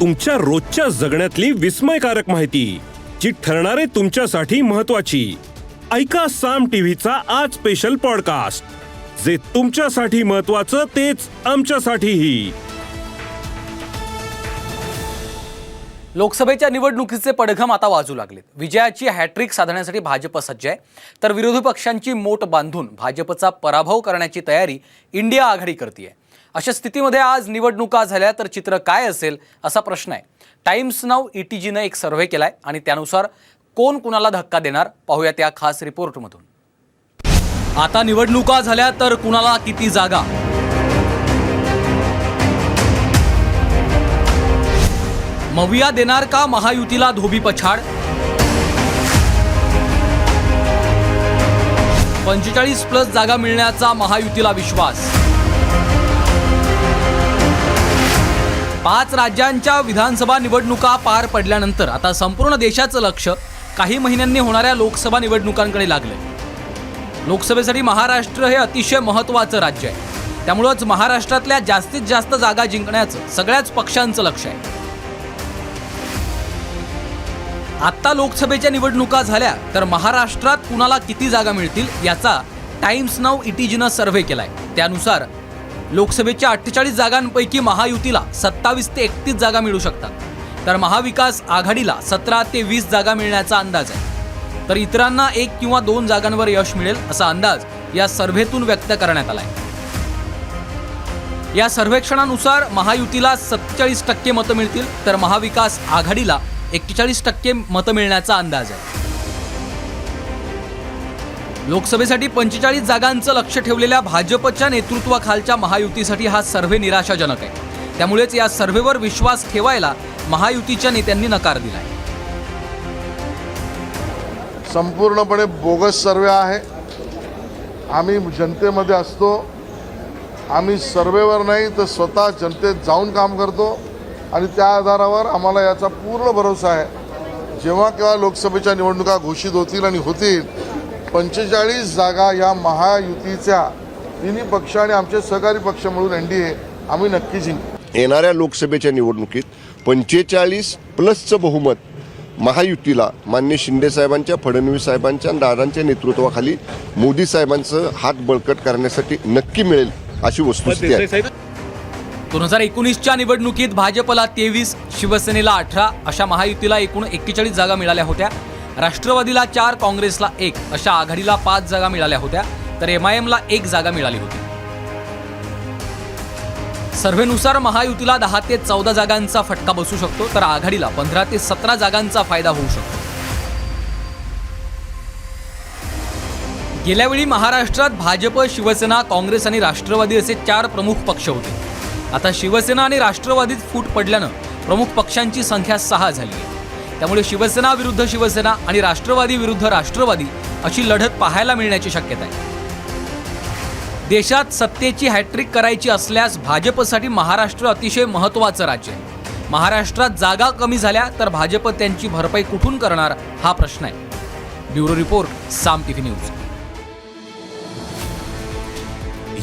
तुमच्या रोजच्या जगण्यातली विस्मयकारक माहिती जी ठरणारे तुमच्यासाठी महत्वाची ऐका साम टीव्हीचा आज स्पेशल पॉडकास्ट जे तुमच्यासाठी महत्वाचं तेच आमच्यासाठीही. लोकसभेच्या निवडणुकीचे पडघम आता वाजू लागलेत. विजयाची हॅट्रिक साधण्यासाठी भाजप सज्ज आहे. तर विरोधी पक्षांची मोट बांधून भाजपचा पराभव करण्याची तयारी इंडिया आघाडी करते अशा स्थितीमध्ये आज निवडणुका झाल्या तर चित्र काय असेल असा प्रश्न आहे. टाइम्स नाव ईटीजीनं एक सर्व्हे केलाय आणि त्यानुसार कोण कुणाला धक्का देणार पाहूया त्या खास रिपोर्टमधून. आता निवडणुका झाल्या तर कुणाला किती जागा? मविया देणार का महायुतीला धोबी पछाड? पंचेचाळीस प्लस जागा मिळण्याचा महायुतीला विश्वास. पाच राज्यांच्या विधानसभा निवडणुका पार पडल्यानंतर आता संपूर्ण देशाचं लक्ष काही महिन्यांनी होणाऱ्या लोकसभा निवडणुकांकडे लागलंय. लोकसभेसाठी महाराष्ट्र हे अतिशय महत्त्वाचं राज्य आहे. त्यामुळंच महाराष्ट्रातल्या जास्तीत जास्त जागा जिंकण्याचं सगळ्याच पक्षांचं लक्ष आहे. आत्ता लोकसभेच्या निवडणुका झाल्या तर महाराष्ट्रात कुणाला किती जागा मिळतील याचा टाइम्स नाव इटीजीनं सर्व्हे केलाय. त्यानुसार लोकसभेच्या अठ्ठेचाळीस जागांपैकी महायुतीला सत्तावीस ते एकतीस जागा मिळू शकतात. तर महाविकास आघाडीला सतरा ते वीस जागा मिळण्याचा अंदाज आहे. तर इतरांना एक किंवा दोन जागांवर यश मिळेल असा अंदाज या सर्व्हेतून व्यक्त करण्यात आला आहे या सर्वेक्षणानुसार महायुतीला सत्तेचाळीस टक्के मतं मिळतील तर महाविकास आघाडीला एक्केचाळीस टक्के मतं मिळण्याचा अंदाज आहे. लोकसभेसाठी पंचेचाळीस जागांचं लक्ष ठेवलेल्या भाजपच्या नेतृत्वाखालच्या महायुतीसाठी हा सर्व्हे निराशाजनक आहे. त्यामुळेच या सर्व्हेवर विश्वास ठेवायला महायुतीच्या नेत्यांनी नकार दिलाय. संपूर्णपणे बोगस सर्वे आहे. आम्ही जनतेमध्ये असतो. आम्ही सर्वेवर नाही तर स्वतः जनतेत जाऊन काम करतो. आणि त्या आधारावर आम्हाला याचा पूर्ण भरोसा आहे. जेव्हा केव्हा लोकसभेच्या निवडणुका घोषित होतील आणि होतील पंचेचाळीस जागा या महायुतीच्या तिन्ही पक्ष आणि आमचे सहकारी पक्ष मिळून एन डी ए आम्ही नक्की जिंकू. येणाऱ्या लोकसभेच्या निवडणुकीत पंचेचाळीस प्लसचं बहुमत महायुतीला मान्य शिंदे साहेबांच्या फडणवीस साहेबांच्या आणि दादांच्या नेतृत्वाखाली मोदी साहेबांचं हात बळकट करण्यासाठी नक्की मिळेल अशी वस्तुस्थिती आहे. दोन हजार एकोणीसच्या निवडणुकीत भाजपला तेवीस शिवसेनेला अठरा अशा महायुतीला एकूण एक्केचाळीस जागा मिळाल्या होत्या. राष्ट्रवादीला चार काँग्रेसला एक अशा आघाडीला पाच जागा मिळाल्या होत्या तर एम आय एक जागा मिळाली होती. सर्व्हेनुसार महायुतीला दहा ते चौदा जागांचा फटका बसू शकतो तर आघाडीला पंधरा ते सतरा जागांचा फायदा होऊ शकतो. गेल्यावेळी महाराष्ट्रात भाजप शिवसेना काँग्रेस आणि राष्ट्रवादी असे चार प्रमुख पक्ष होते. आता शिवसेना आणि राष्ट्रवादीत फूट पडल्यानं प्रमुख पक्षांची संख्या सहा झाली आहे. त्यामुळे शिवसेना विरुद्ध शिवसेना आणि राष्ट्रवादी विरुद्ध राष्ट्रवादी अशी लढत पाहायला मिळण्याची शक्यता आहे. देशात सत्तेची हॅट्रिक करायची असल्यास भाजपसाठी महाराष्ट्र अतिशय महत्त्वाचं राज्य आहे. महाराष्ट्रात जागा कमी झाल्या तर भाजप त्यांची भरपाई कुठून करणार हा प्रश्न आहे. Bureau report Saam TV news.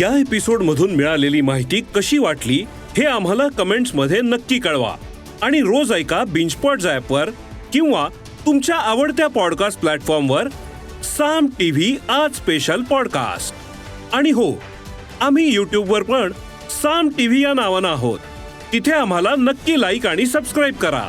या एपिसोड मधून मिळालेली माहिती कशी वाटली हे आम्हाला कमेंट्समध्ये नक्की कळवा. आणि रोज ऐका बिंचपॉट ॲपवर किंवा तुमच्या आवडत्या पॉडकास्ट प्लॅटफॉर्मवर साम टी व्ही आज स्पेशल पॉडकास्ट आणि हो आम्ही यूट्यूबवर पण साम टी व्ही या नावानं आहोत. तिथे आम्हाला नक्की लाईक आणि सबस्क्राईब करा.